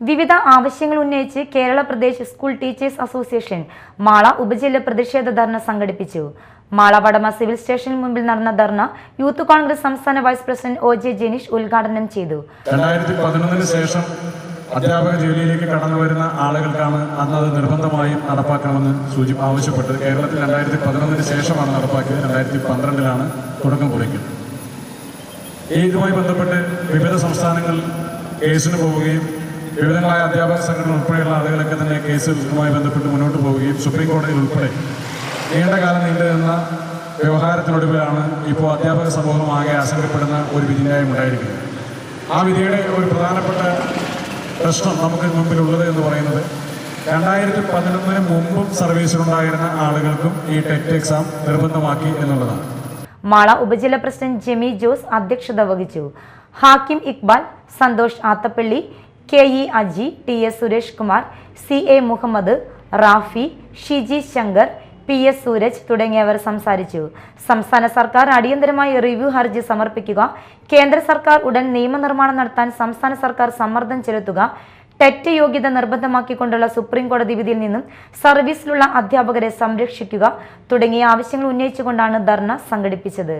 വിവിധ ആവശ്യങ്ങൾ ഉന്നയിച്ച് Kerala Pradesh school teachers association Mala ഉപജില്ല പ്രതിഷേധ ധർണ സംഘടിപ്പിച്ചു. മാള വടമ സിവിൽ സ്റ്റേഷന് മുമ്പിൽ നടന്ന ധർണ യൂത്ത് കോൺഗ്രസ് സംസ്ഥാന vice president O J Jenish ഉദ്ഘാടനം ചെയ്തു. രണ്ടായിരത്തി പതിനൊന്നിന് ശേഷം അധ്യാപക ജോലിയിലേക്ക് കടന്നു വരുന്ന ആളുകൾക്കാണ് അന്ന് അത് നിർബന്ധമായും നടപ്പാക്കണമെന്ന് സൂചി ആവശ്യപ്പെട്ടത് കേരളത്തിൽ രണ്ടായിരത്തി പതിനൊന്നിന് ശേഷമാണ് നടപ്പാക്കിയത്. രണ്ടായിരത്തി പന്ത്രണ്ടിലാണ് തുടക്കം കുറിക്കുന്നത്. ഇതുമായി ബന്ധപ്പെട്ട് വിവിധ സംസ്ഥാനങ്ങളിൽ കേസിന് പോവുകയും വിവിധങ്ങളായ അധ്യാപക സംഘടന ഉൾപ്പെടെയുള്ള ആളുകളൊക്കെ തന്നെ കേസുകളുമായി ബന്ധപ്പെട്ട് മുന്നോട്ട് പോവുകയും സുപ്രീം കോടതിയിൽ ഉൾപ്പെടെ നീണ്ട കാലം നീണ്ടു നിന്ന വ്യവഹാരത്തിനൊടുവിലാണ് ഇപ്പോൾ അധ്യാപക സമൂഹം ആകെ ആശങ്കപ്പെടുന്ന ഒരു വിധിന്യായം ഉണ്ടായിരിക്കുന്നത്. ആ വിധിയുടെ ഒരു പ്രധാനപ്പെട്ട പ്രശ്നം നമുക്ക് മുമ്പിലുള്ളത് എന്ന് പറയുന്നത് രണ്ടായിരത്തി പതിനൊന്നിന് മുമ്പും സർവീസിലുണ്ടായിരുന്ന ആളുകൾക്കും ഈ ടെറ്റ് എക്സാം നിർബന്ധമാക്കി എന്നുള്ളതാണ്. മാള ഉപജില്ല പ്രസിഡന്റ് ജെമി ജോസ് അധ്യക്ഷത വഹിച്ചു. Hakim Iqbal Santhosh Athappally K E Aji T S Suresh Kumar C A Muhammad Rafi Shiji Shankar P S Sooraj തുടങ്ങിയവർ സംസാരിച്ചു. സംസ്ഥാന സർക്കാർ അടിയന്തരമായി റിവ്യൂ ഹർജി സമർപ്പിക്കുക കേന്ദ്ര സർക്കാർ ഉടൻ നിയമനിർമ്മാണം നടത്താൻ സംസ്ഥാന സർക്കാർ സമ്മർദ്ദം ചെലുത്തുക ടെറ്റ് യോഗ്യത നിർബന്ധമാക്കിക്കൊണ്ടുള്ള സുപ്രീം കോടതി വിധിയിൽ നിന്നും സർവീസിലുള്ള അധ്യാപകരെ സംരക്ഷിക്കുക തുടങ്ങിയ ആവശ്യങ്ങൾ ഉന്നയിച്ചുകൊണ്ടാണ് ധർണ സംഘടിപ്പിച്ചത്.